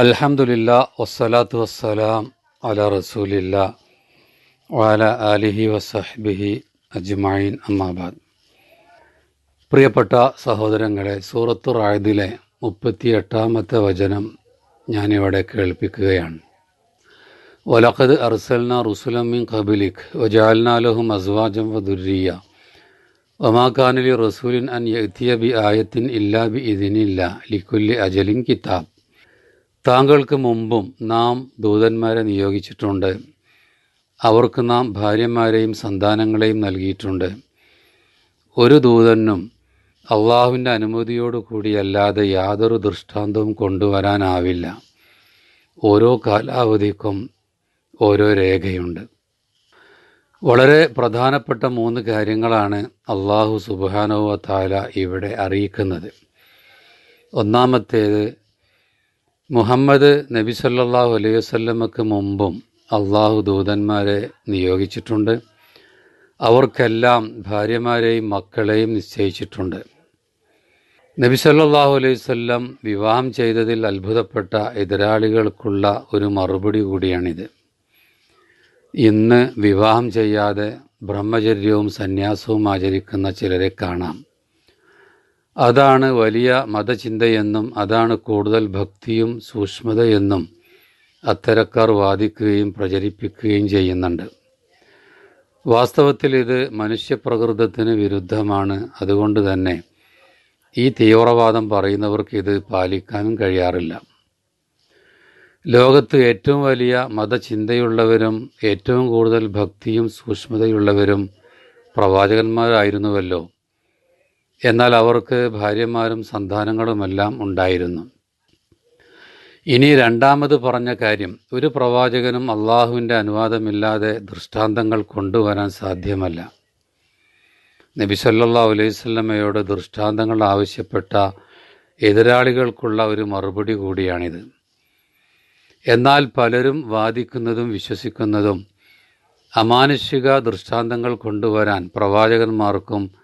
അൽഹംദുലില്ല വസ്സലാത്തു വസ്സലാം അല റസൂലില്ല വാല അലിഹി വസഹ്ബിഹി അജ്മായിൻ അമ്മാബാദ് പ്രിയപ്പെട്ട സഹോദരങ്ങളെ സൂറത്തു റായദിലെ മുപ്പത്തി എട്ടാമത്തെ വചനം ഞാനിവിടെ കേൾപ്പിക്കുകയാണ്. വലഖദ് അർസൽന റുസുലമിൻ ഖബിലിഖ് വജാൽനാലഹും അസ്വാജം വദുരിയ വമാക്കാനലി റസൂലിൻ അൻ യത്തിയ ബി ആയത്തിൻ ഇല്ലാ ബി ഇതിനില്ല അജലിൻ കിതാബ്. താങ്കൾക്ക് മുമ്പും നാം ദൂതന്മാരെ നിയോഗിച്ചിട്ടുണ്ട്. അവർക്ക് നാം ഭാര്യമാരെയും സന്താനങ്ങളെയും നൽകിയിട്ടുണ്ട്. ഒരു ദൂതനും അള്ളാഹുവിന്റെ അനുമതിയോടു കൂടിയല്ലാതെ യാതൊരു ദൃഷ്ടാന്തവും കൊണ്ടുവരാനാവില്ല. ഓരോ കാലാവധിക്കും ഓരോ രേഖയുണ്ട്. വളരെ പ്രധാനപ്പെട്ട മൂന്ന് കാര്യങ്ങളാണ് അള്ളാഹു സുബാനോ താല ഇവിടെ അറിയിക്കുന്നത്. ഒന്നാമത്തേത് മുഹമ്മദ് നബി സല്ലാഹു അലൈഹി വസല്ലമക്ക് മുമ്പും അള്ളാഹു ദൂതന്മാരെ നിയോഗിച്ചിട്ടുണ്ട്. അവർക്കെല്ലാം ഭാര്യമാരെയും മക്കളെയും നിശ്ചയിച്ചിട്ടുണ്ട്. നബി സല്ലാഹു അലൈഹി വല്ലം വിവാഹം ചെയ്തതിൽ അത്ഭുതപ്പെട്ട എതിരാളികൾക്കുള്ള ഒരു മറുപടി കൂടിയാണിത്. ഇന്ന് വിവാഹം ചെയ്യാതെ ബ്രഹ്മചര്യവും സന്യാസവും ആചരിക്കുന്ന ചിലരെ കാണാം. അതാണ് വലിയ മതചിന്തയെന്നും അതാണ് കൂടുതൽ ഭക്തിയും സൂക്ഷ്മതയെന്നും അത്തരക്കാർ വാദിക്കുകയും പ്രചരിപ്പിക്കുകയും ചെയ്യുന്നുണ്ട്. വാസ്തവത്തിൽ ഇത് മനുഷ്യപ്രകൃതത്തിന് വിരുദ്ധമാണ്. അതുകൊണ്ട് തന്നെ ഈ തീവ്രവാദം പറയുന്നവർക്ക് ഇത് പാലിക്കാനും കഴിയാറില്ല. ലോകത്ത് ഏറ്റവും വലിയ മതചിന്തയുള്ളവരും ഏറ്റവും കൂടുതൽ ഭക്തിയും സൂക്ഷ്മതയുള്ളവരും പ്രവാചകന്മാരായിരുന്നുവല്ലോ. എന്നാൽ അവർക്ക് ഭാര്യമാരും സന്താനങ്ങളുമെല്ലാം ഉണ്ടായിരുന്നു. ഇനി രണ്ടാമത് പറഞ്ഞ കാര്യം ഒരു പ്രവാചകനും അള്ളാഹുവിന്റെ അനുവാദമില്ലാതെ ദൃഷ്ടാന്തങ്ങൾ കൊണ്ടുവരാൻ സാധ്യമല്ല. നബി സല്ലാ അലൈവല്ലമയോട് ദൃഷ്ടാന്തങ്ങൾ ആവശ്യപ്പെട്ട എതിരാളികൾക്കുള്ള ഒരു മറുപടി കൂടിയാണിത്. എന്നാൽ പലരും വാദിക്കുന്നതും വിശ്വസിക്കുന്നതും അമാനുഷിക ദൃഷ്ടാന്തങ്ങൾ കൊണ്ടുവരാൻ പ്രവാചകന്മാർക്കും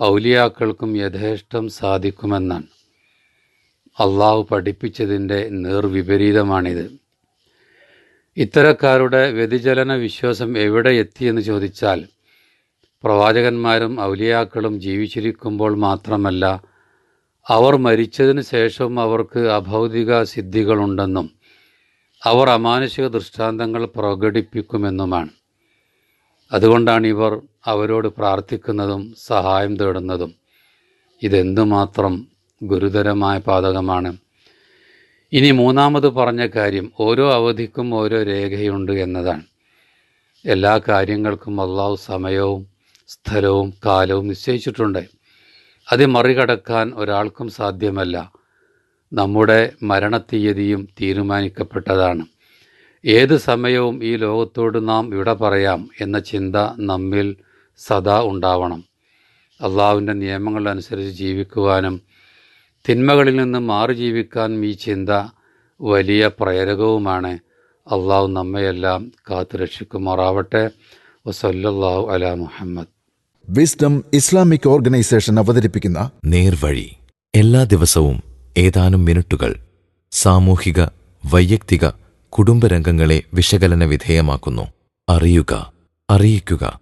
ഔലിയാക്കൾക്കും യഥേഷ്ടം സാധിക്കുമെന്നാണ്. അള്ളാഹു പഠിപ്പിച്ചതിന്റെ നേർവിപരീതമാണിത്. ഇത്തരക്കാരുടെ വ്യതിചലന വിശ്വാസം എവിടെ എത്തിയെന്ന് ചോദിച്ചാൽ പ്രവാചകന്മാരും ഔലിയാക്കളും ജീവിച്ചിരിക്കുമ്പോൾ മാത്രമല്ല അവർ മരിച്ചതിന് ശേഷവും അവർക്ക് അഭൗതിക സിദ്ധികളുണ്ടെന്നും അവർ അമാനുഷിക ദൃഷ്ടാന്തങ്ങൾ പ്രകടിപ്പിക്കുമെന്നുമാണ്. അതുകൊണ്ടാണ് ഇവർ അവരോട് പ്രാർത്ഥിക്കുന്നതും സഹായം തേടുന്നതും ഇതെന്തുമാത്രം ഗുരുതരമായ പാതകമാണ്. ഇനി മൂന്നാമത് പറഞ്ഞ കാര്യം ഓരോ അവധിക്കും ഓരോ രേഖയുണ്ട് എന്നതാണ്. എല്ലാ കാര്യങ്ങൾക്കും അള്ളാഹു സമയവും സ്ഥലവും കാലവും നിശ്ചയിച്ചിട്ടുണ്ട്. അത് മറികടക്കാൻ ഒരാൾക്കും സാധ്യമല്ല. നമ്മുടെ മരണത്തീയതിയും തീരുമാനിക്കപ്പെട്ടതാണ്. ഏത് സമയവും ഈ ലോകത്തോട് നാം ഇവിടെ പറയാം എന്ന ചിന്ത നമ്മിൽ സദാ ഉണ്ടാവണം. അള്ളാഹുവിന്റെ നിയമങ്ങൾ അനുസരിച്ച് ജീവിക്കുവാനും തിന്മകളിൽ നിന്ന് മാറി ജീവിക്കാനും ഈ ചിന്ത വലിയ പ്രേരകവുമാണ്. അള്ളാഹു നമ്മയെല്ലാം കാത്തു രക്ഷിക്കുമാറാവട്ടെ. വസല്ലാഹു അല മുഹമ്മദ്. വിസ്ഡം ഇസ്ലാമിക് ഓർഗനൈസേഷൻ അവതരിപ്പിക്കുന്ന നേർവഴി. എല്ലാ ദിവസവും ഏതാനും മിനിറ്റുകൾ സാമൂഹിക വൈയക്തിക കുടുംബരംഗങ്ങളെ വിശകലന വിധേയമാക്കുന്നു. അറിയുക അറിയിക്കുക